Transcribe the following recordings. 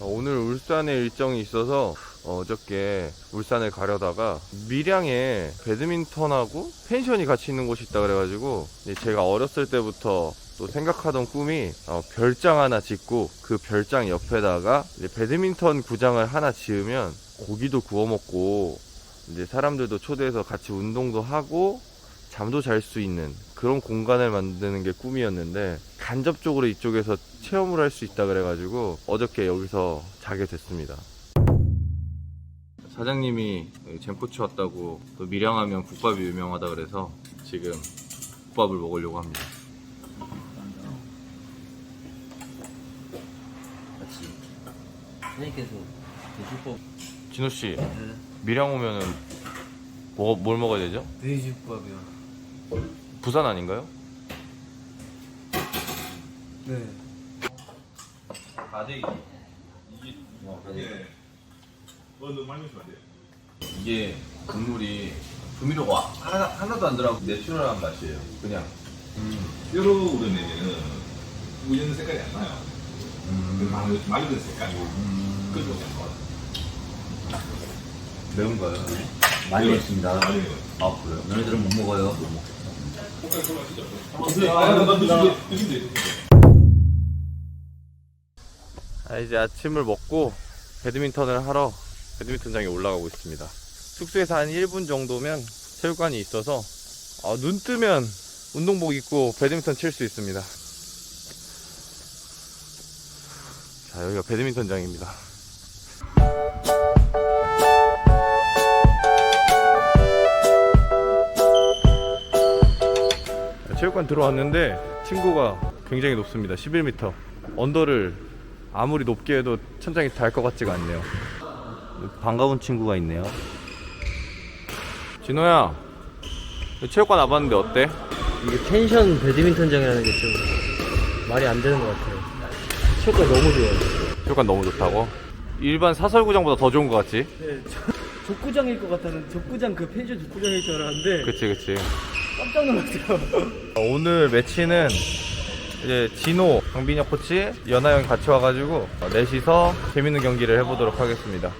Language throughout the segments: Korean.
어, 오늘 울산에 일정이 있어서 어저께 울산을 가려다가 밀양에 배드민턴하고 펜션이 같이 있는 곳이 있다 그래가지고 제가 어렸을 때부터 또 생각하던 꿈이 어, 별장 하나 짓고 그 별장 옆에다가 배드민턴 구장을 하나 지으면 고기도 구워 먹고 이제 사람들도 초대해서 같이 운동도 하고 잠도 잘 수 있는 그런 공간을 만드는 게 꿈이었는데 간접적으로 이쪽에서 체험을 할 수 있다 그래가지고 어저께 여기서 자게 됐습니다. 사장님이 잼포츠 왔다고 또 밀양하면 국밥이 유명하다 그래서 지금 국밥을 먹으려고 합니다. 같이 선생님께서 돼지국 진호 씨 밀양 오면은 뭐, 뭘 먹어야 되죠? 돼지국밥이요. 부산 아닌가요? 네. 가대기 이게 예. 어, 너무 많이 안 돼요. 이게 국물이 조미료가 하나, 하나도 안 들어가고 내추럴한 맛이에요. 그냥. 뼈로 우려내면은 우유는 색깔이 안 나요. 그 맑은, 맑은 색깔. 그래서 약간 매운가요? 많이 했습니다. 많이 아 그래요? 너희들은 못 먹어요. 아, 나 드시면 드시면 돼요. 아, 이제 아침을 먹고 배드민턴을 하러 배드민턴장에 올라가고 있습니다. 숙소에서 한 1분 정도면 체육관이 있어서 아, 눈 뜨면 운동복 입고 배드민턴 칠 수 있습니다. 자, 여기가 배드민턴장입니다. 체육관 들어왔는데 친구가 굉장히 높습니다. 11m. 언더를 아무리 높게 해도 천장이 닿을 것 같지가 않네요. 반가운 친구가 있네요. 진호야, 체육관 와봤는데 어때? 이게 펜션 배드민턴장이라는 게 좀 말이 안 되는 것 같아요. 체육관 너무 좋아요. 체육관 너무 좋다고? 일반 사설구장보다 더 좋은 것 같지? 네, 저, 족구장일 것 같다는 족구장 그 펜션 족구장일 줄 알았는데 그치 그치. 깜짝 놀랐어요. 어, 오늘 매치는 이제 진호, 강빈혁 코치, 연하 형이 같이 와가지고 어, 넷이서 재밌는 경기를 해보도록 하겠습니다.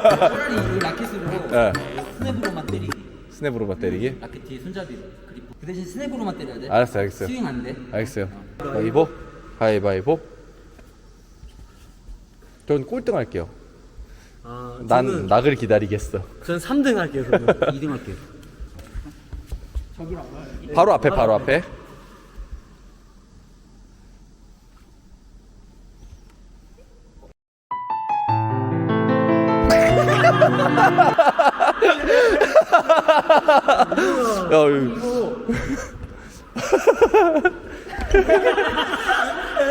차라리 이 라켓으로 네. 스냅으로만 때리기 스냅으로만 때리기? 라켓 뒤에 손잡이로 그리고 그 대신 스냅으로만 때려야 돼 알았어, 알겠어요. 스윙 안 돼 알겠어요. 가위보? 가위바위보? 전 꼴등 할게요. 아, 난 저는, 낙을 기다리겠어. 전 3등 할게요, 저는. 2등 할게 바로 앞에, 바로 앞에. 야, 이거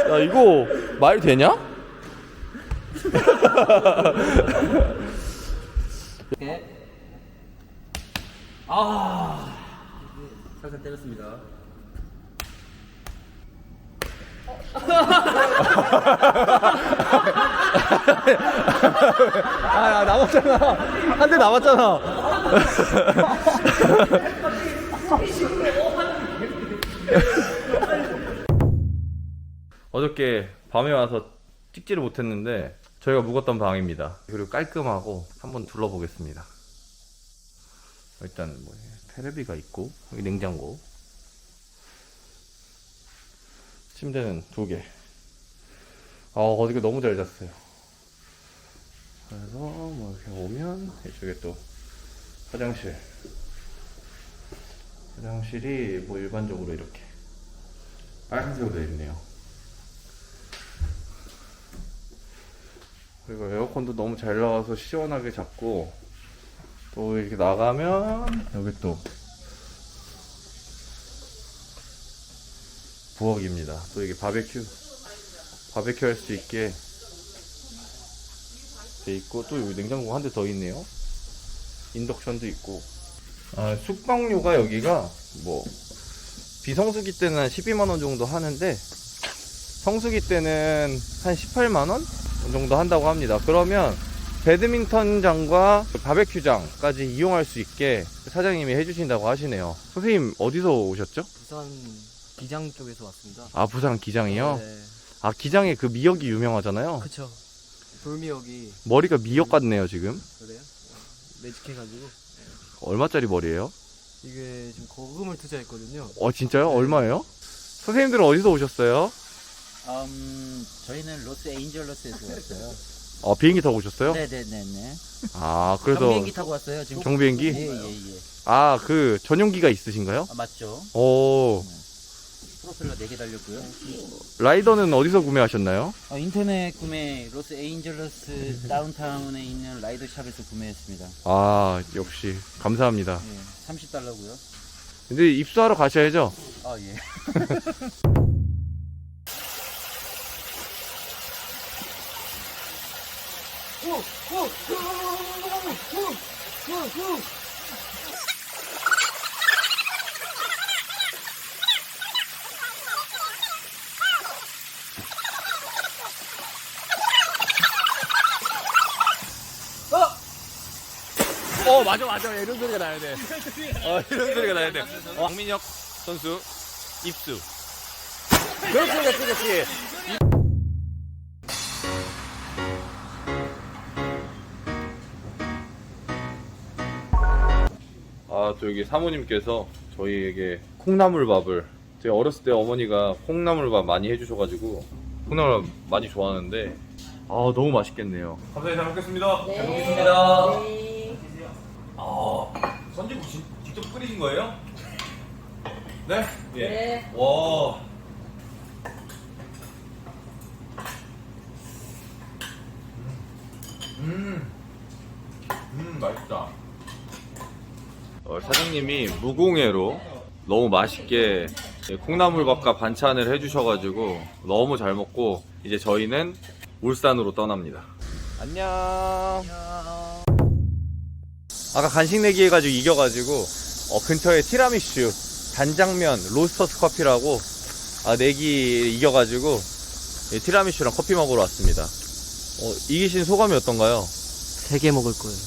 야 이거 말 되냐? 아. 살살 때렸습니다. 아 남았잖아. 한 대 남았잖아. 어저께 밤에 와서 찍지를 못했는데 저희가 묵었던 방입니다. 그리고 깔끔하고 한번 둘러보겠습니다. 일단 뭐 테레비가 있고 여기 냉장고 침대는 두개. 아 어저께 너무 잘 잤어요. 그래서 뭐 이렇게 오면 이쪽에 또 화장실. 화장실이 뭐 일반적으로 이렇게 빨간색으로 되어 있네요. 그리고 에어컨도 너무 잘 나와서 시원하게 잡고 또 이렇게 나가면 여기 또 부엌입니다 또 이게 바베큐 바베큐 할 수 있게 돼 있고 또 여기 냉장고가 한대 더 있네요. 인덕션도 있고. 아, 숙박료가 여기가 뭐 비성수기 때는 한 12만 원 정도 하는데 성수기 때는 한 18만 원 정도 한다고 합니다. 그러면 배드민턴장과 바베큐장까지 이용할 수 있게 사장님이 해주신다고 하시네요. 선생님 어디서 오셨죠? 부산 기장 쪽에서 왔습니다. 아 부산 기장이요? 네. 아 기장에 그 미역이 유명하잖아요. 그쵸. 돌미역이 머리가 미역 같네요 지금. 그래요? 매직해가지고 얼마짜리 머리예요? 이게 지금 거금을 투자했거든요. 어 진짜요? 얼마예요? 선생님들은 어디서 오셨어요? 음, 저희는 로스앤젤레스에서 왔어요. 어 비행기 타고 오셨어요? 네네네네. 아 그래서 경비행기 타고 왔어요 지금. 경비행기? 예예예. 아 그 전용기가 있으신가요? 아, 맞죠. 오 프로펠러 4개 달렸고요. 라이더는 어디서 구매하셨나요? 어, 인터넷 구매 로스앤젤레스 다운타운에 있는 라이더 샵에서 구매했습니다. 아 역시 감사합니다. 예, 30달러고요. 근데 입수하러 가셔야죠. 아 예. 어 맞아 맞아 이런 소리가 나야 돼. 어 이런 소리가 나야 돼. 어, 강민혁 선수 입수. 그렇지 그렇지 그렇지. 아, 또 여기 사모님께서 저희에게 콩나물밥을 제가 어렸을 때 어머니가 콩나물밥 많이 해주셔가지고 콩나물밥 많이 좋아하는데 아 너무 맛있겠네요. 감사히 잘 먹겠습니다. 잘 먹겠습니다. 아, 선지국 진- 직접 끓이신 거예요? 네? 예. 와. 음. 음, 맛있다. 어, 사장님이 무공해로 너무 맛있게 콩나물밥과 반찬을 해주셔가지고 너무 잘 먹고 이제 저희는 울산으로 떠납니다. 안녕. 아까 간식 내기 해가지고 이겨가지고 어, 근처에 티라미슈 단장면 로스터스 커피라고 아, 내기 이겨가지고 이 티라미슈랑 커피 먹으러 왔습니다. 어, 이기신 소감이 어떤가요? 세 개 먹을 거예요.